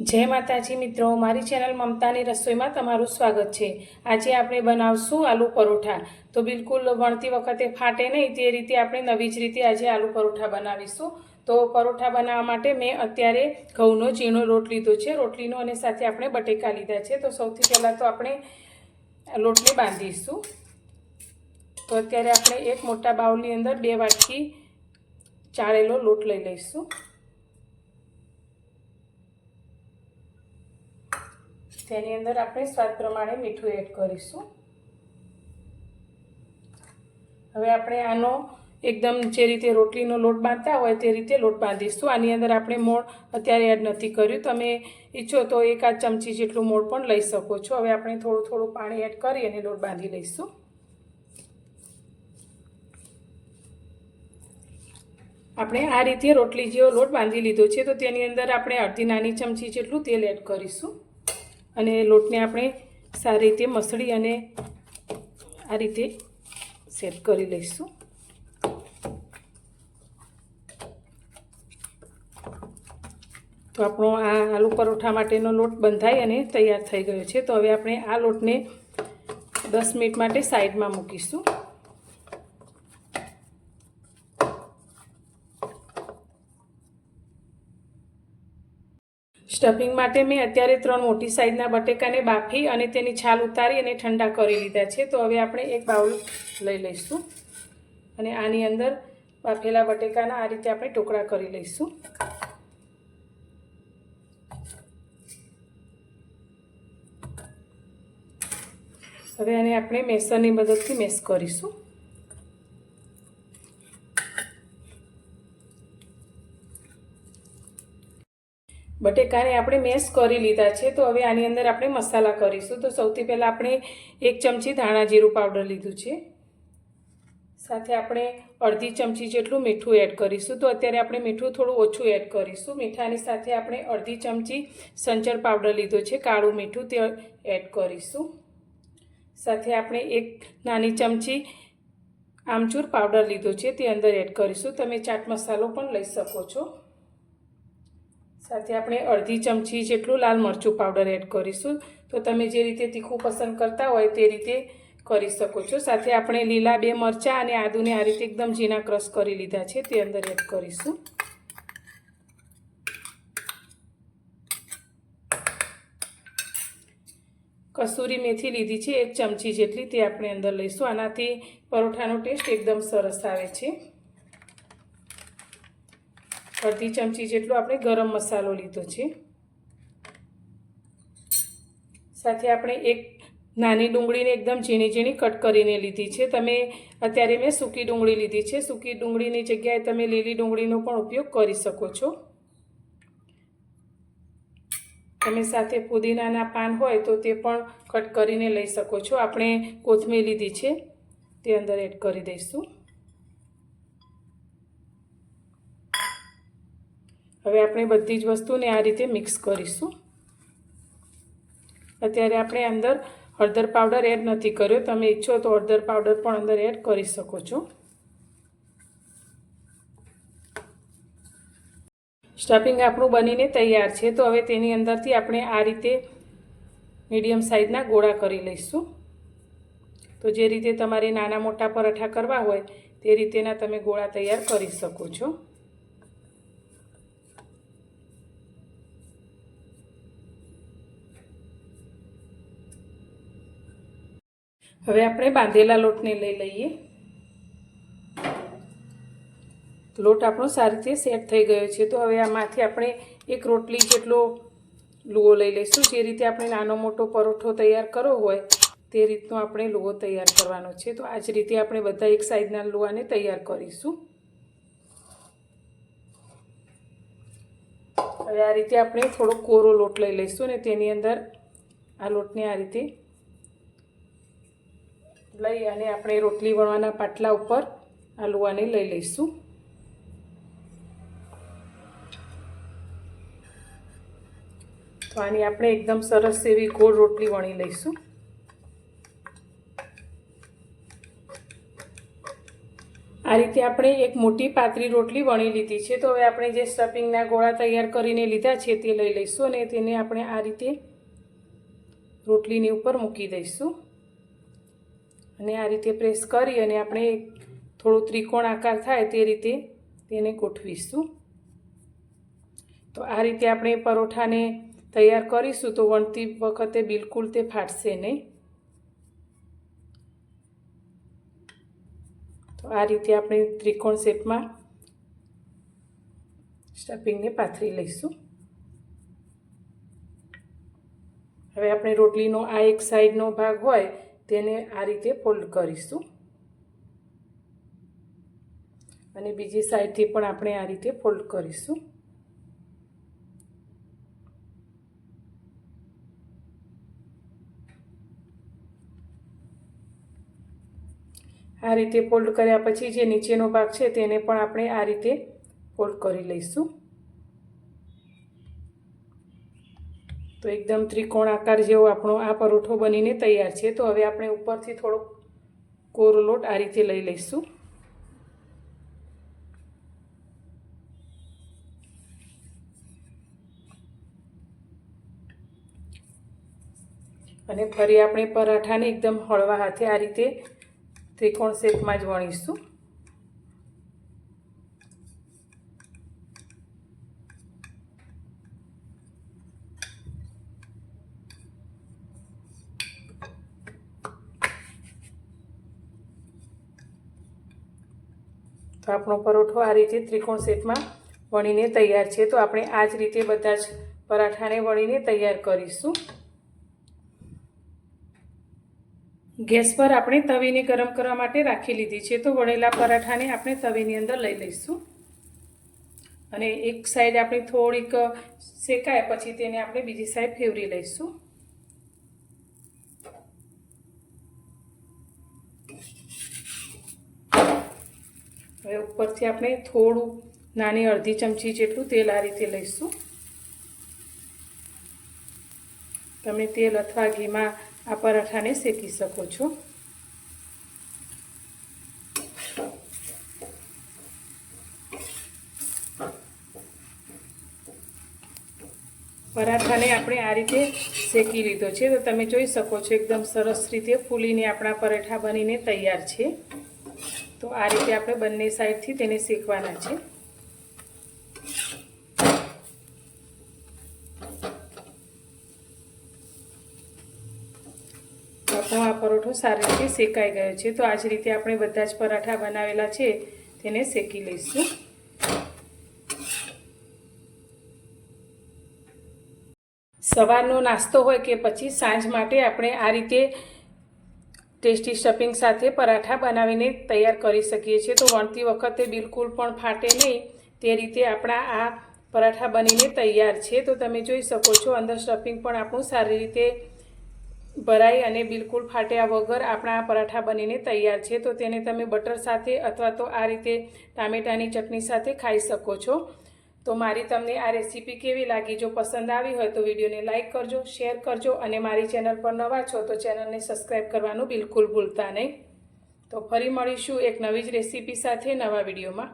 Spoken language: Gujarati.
જય માતાજી મિત્રો, મારી ચેનલ મમતાની રસોઈમાં તમારું સ્વાગત છે. આજે આપણે બનાવશું આલુ પરોઠા. તો બિલકુલ વણતી વખતે ફાટે નહીં તે રીતે આપણે નવી જ રીતે આજે આલુ પરોઠા બનાવીશું. તો પરોઠા બનાવવા માટે મેં અત્યારે ઘઉંનો ઝીણો લોટ લીધો છે. રોટલીનો અને સાથે આપણે બટેકા લીધા છે. તો સૌથી પહેલાં તો આપણે લોટને બાંધીશું. તો અત્યારે આપણે એક મોટા બાઉલની અંદર બે વાટકી ચાળેલો લોટ લઈ લઈશું. તેની અંદર આપણે સ્વાદ પ્રમાણે મીઠું એડ કરીશું. હવે આપણે આનો એકદમ જે રીતે રોટલીનો લોટ બાંધતા હોય તે રીતે લોટ બાંધીશું. આની અંદર આપણે મોણ અત્યારે એડ નથી કર્યું. તમે ઈચ્છો તો એકાદ ચમચી જેટલું મોણ પણ લઈ શકો છો. હવે આપણે થોડું થોડું પાણી એડ કરી અને લોટ બાંધી લઈશું. આપણે આ રીતે રોટલી જેવો લોટ બાંધી લીધો છે તો તેની અંદર આપણે અડધી નાની ચમચી જેટલું તેલ એડ કરીશું. અને લોટને આપણે સારી રીતે મસળી અને આ રીતે સેટ કરી લઈશું. તો આપણો આ આલુ પરોઠા માટેનો લોટ બંધાઈ અને તૈયાર થઈ ગયો છે. તો હવે આપણે આ લોટને દસ મિનિટ માટે સાઈડમાં મૂકીશું. સ્ટફિંગ માટે મેં અત્યારે ત્રણ મોટી સાઈઝના બટેકાને બાફી અને તેની છાલ ઉતારી અને ઠંડા કરી લીધા છે. તો હવે આપણે એક બાઉલ લઈ લઈશું અને આની અંદર બાફેલા બટેકાના આ રીતે આપણે ટુકડા કરી લઈશું. હવે આને આપણે મેસરની મદદથી મેસ કરીશું. બટેકાને આપણે મેશ કરી લીધા છે, તો હવે આની અંદર આપણે મસાલા કરીશું. તો સૌથી પહેલાં આપણે એક ચમચી ધાણા જીરું પાવડર લીધું છે. સાથે આપણે અડધી ચમચી જેટલું મીઠું એડ કરીશું. તો અત્યારે આપણે મીઠું થોડું ઓછું એડ કરીશું. મીઠાની સાથે આપણે અડધી ચમચી સંચર પાવડર લીધો છે, કાળું મીઠું તે એડ કરીશું. સાથે આપણે એક નાની ચમચી આમચૂર પાવડર લીધો છે, તે અંદર એડ કરીશું. તમે ચાટ મસાલો પણ લઈ શકો છો. સાથે આપણે અડધી ચમચી જેટલું લાલ મરચું પાવડર એડ કરીશું. તો તમે જે રીતે તીખું પસંદ કરતા હોય તે રીતે કરી શકો છો. સાથે આપણે લીલા બે મરચાં અને આદુને આ રીતે એકદમ ઝીણા ક્રશ કરી લીધા છે તે અંદર એડ કરીશું. કસૂરી મેથી લીધી છે એક ચમચી જેટલી તે આપણે અંદર લઈશું. આનાથી પરોઠાનો ટેસ્ટ એકદમ સરસ આવે છે. અડધી ચમચી જેટલો આપણે ગરમ મસાલો લીધો છે. સાથે આપણે એક નાની ડુંગળીને એકદમ ઝીણી ઝીણી કટ કરીને લીધી છે. તમે અત્યારે મેં સૂકી ડુંગળી લીધી છે. સૂકી ડુંગળીની જગ્યાએ તમે લીલી ડુંગળીનો પણ ઉપયોગ કરી શકો છો. તમે સાથે પુદીનાના પાન હોય તો તે પણ કટ કરીને લઈ શકો છો. આપણે કોથમીર લીધી છે. તે અંદર એડ કરી દઈશું. હવે આપણે બધી જ વસ્તુને આ રીતે મિક્સ કરીશું. અત્યારે આપણે અંદર હળદર પાવડર એડ નથી કર્યો. તમે ઈચ્છો તો હળદર પાવડર પણ અંદર એડ કરી શકો છો. સ્ટફિંગ આપણું બનીને તૈયાર છે. તો હવે તેની અંદરથી આપણે આ રીતે મીડિયમ સાઇઝના ગોળા કરી લઈશું. તો જે રીતે તમારે નાના મોટા પરાઠા કરવા હોય તે રીતેના તમે ગોળા તૈયાર કરી શકો છો. હવે આપણે બાંધેલા લોટને લઈ લઈએ. લોટ આપણો સારી રીતે સેટ થઈ ગયો છે. તો હવે આમાંથી આપણે એક રોટલી જેટલો લુઓ લઈ લઈશું. જે રીતે આપણે નાનો મોટો પરોઠો તૈયાર કરવો હોય, તે રીતનો આપણે લુઓ તૈયાર કરવાનો છે. તો આ જ રીતે આપણે બધા એક સાઈઝના લુઆને તૈયાર કરીશું. હવે આ રીતે આપણે થોડો કોરો લોટ લઈ લઈશું અને તેની અંદર આ લોટને આ રીતે લઈ અને આપણે રોટલી વણવાના પાટલા ઉપર આ લુવાને લઈ લઈશું. તો આની આપણે એકદમ સરસ એવી ગોળ રોટલી વણી લઈશું. આ રીતે આપણે એક મોટી પાતળી રોટલી વણી લીધી છે. તો હવે આપણે જે સ્ટફિંગના ગોળા તૈયાર કરીને લીધા છે તે લઈ લઈશું અને તેને આપણે આ રીતે રોટલીની ઉપર મૂકી દઈશું. અને આ રીતે પ્રેસ કરી અને આપણે થોડો ત્રિકોણ આકાર થાય તે રીતે તેને ગોઠવીશું. તો આ રીતે આપણે પરોઠાને તૈયાર કરીશું તો વણતી વખતે બિલકુલ તે ફાટશે નહીં. તો આ રીતે આપણે ત્રિકોણ શેપમાં સ્ટફિંગને પાથરી લઈશું. હવે આપણે રોટલીનો આ એક સાઈડનો ભાગ હોય તેને આ રીતે ફોલ્ડ કરીશું. અને બીજી સાઈડથી પણ આપણે આ રીતે ફોલ્ડ કરીશું. આ રીતે ફોલ્ડ કર્યા પછી જે નીચેનો ભાગ છે તેને પણ આપણે આ રીતે ફોલ્ડ કરી લઈશું. તો એકદમ ત્રિકોણ આકાર જેવો આપણો આ પરોઠો બનીને તૈયાર છે. તો હવે આપણે ઉપરથી થોડોક કોરો લોટ આ રીતે લઈ લઈશું. અને ફરી આપણે પરાઠાને એકદમ હળવા હાથે આ રીતે ત્રિકોણ શેપમાં જ વણીશું. તો આપણો પરોઠો આ રીતે ત્રિકોણ શેપમાં વણીને તૈયાર છે. તો આપણે આ જ રીતે બધા જ પરાઠાને વણીને તૈયાર કરીશું. ગેસ પર આપણે તવીને ગરમ કરવા માટે રાખી લીધી છે. તો વણેલા પરાઠાને આપણે તવીની અંદર લઈ લઈશું. અને એક સાઈડ આપણે થોડીક શેકાય પછી તેને આપણે બીજી સાઈડ ફેવરી લઈશું. હવે ઉપરથી આપણે થોડું નાની અડધી ચમચી જેટલું તેલ આ રીતે લઈશું. તમે તેલ અથવા ઘીમાં આ પરાઠાને શેકી શકો છો. પરાઠાને આપણે આ રીતે શેકી લીધો છે. તો તમે જોઈ શકો છો, એકદમ સરસ રીતે ફૂલીને આપણા પરાઠા બનીને તૈયાર છે. તો આ રીતે આપણે બંને સાઈડથી તેને શેકવાના છે. આ પરોઠો સારી રીતે શેકાઈ ગયો છે. તો આ જ રીતે આપણે બધા જ પરાઠા બનાવેલા છે, તેને શેકી લઈશું. સવારનો નાસ્તો હોય કે પછી સાંજ માટે આપણે આ રીતે ટેસ્ટી સ્ટફિંગ સાથે પરાઠા બનાવીને તૈયાર કરી શકીએ છીએ. તો વણતી વખતે બિલકુલ પણ ફાટે નહીં. તે રીતે આપણા આ પરાઠા બનીને તૈયાર છે. તો તમે જોઈ શકો છો, અંદર સ્ટફિંગ પણ આપણું સારી રીતે ભરાઈ અને બિલકુલ ફાટ્યા વગર આપણા આ પરાઠા બનીને તૈયાર છે. તો તેને તમે બટર સાથે અથવા તો આ રીતે ટામેટાની ચટણી સાથે ખાઈ શકો છો. તો મારી તમને આ રેસીપી કેવી લાગી? જો પસંદ આવી હોય તો વિડીયોને લાઇક કરજો, શેર કરજો અને મારી ચેનલ પર નવા છો તો ચેનલને સબસ્ક્રાઈબ કરવાનું બિલકુલ ભૂલતા નહીં. તો ફરી મળીશું એક નવી જ રેસીપી સાથે નવા વિડીયોમાં.